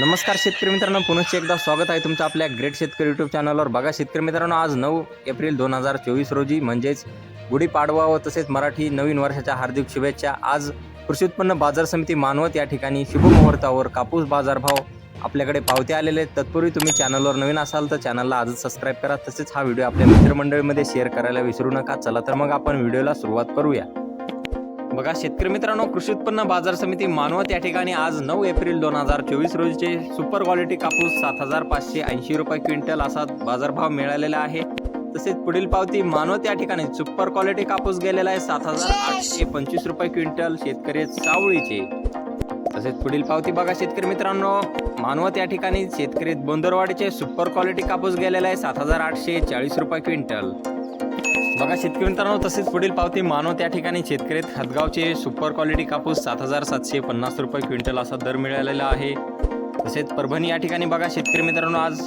नमस्कार शेतकरी मित्रांनो पुनश्च एकदा स्वागत आहे तुमचं आपल्या ग्रेट शेतकरी यूट्यूब चॅनलवर बघा शेतकरी मित्रांनो आज नऊ एप्रिल दोन हजार चोवीस रोजी म्हणजेच गुढीपाडवा व तसेच मराठी नवीन वर्षाच्या हार्दिक शुभेच्छा. आज कृषी उत्पन्न बाजार समिती मानवत या ठिकाणी शुभमुहूर्तावर कापूस बाजारभाव आपल्याकडे पावते आलेले आहेत. तत्पूर्वी तुम्ही चॅनलवर नवीन असाल तर चॅनलला आजच सबस्क्राईब करा. तसेच हा व्हिडिओ आपल्या मित्रमंडळीमध्ये शेअर करायला विसरू नका. चला तर मग आपण व्हिडिओला सुरुवात करूया. बघा शेतकरी मित्रांनो कृषी उत्पन्न बाजार समिती मानवत या ठिकाणी आज नऊ एप्रिल दोन हजार चोवीस रोजीचे सुपर क्वालिटी कापूस सात हजार पाचशे ऐंशी रुपये क्विंटल असा बाजारभाव मिळालेला आहे. तसेच पुढील पावती मानवत या ठिकाणी सुपर क्वालिटी कापूस गेलेला आहे सात हजार आठशे पंचवीस रुपये क्विंटल शेतकरी सावळीचे. तसेच पुढील पावती बघा शेतकरी मित्रांनो मानवत या ठिकाणी शेतकरी बोंदरवाडीचे सुपर क्वालिटी कापूस गेलेला आहे सात हजार आठशे चाळीस रुपये क्विंटल. बघा शेतकरी मित्रांनो तसेच पुढील पावती मानव त्या ठिकाणी शेतकरी हदगावचे सुपर क्वालिटी कापूस सात हजार सातशे पन्नास रुपये क्विंटल असा दर मिळालेला आहे. तसेच परभणी या ठिकाणी बघा शेतकरी मित्रांनो आज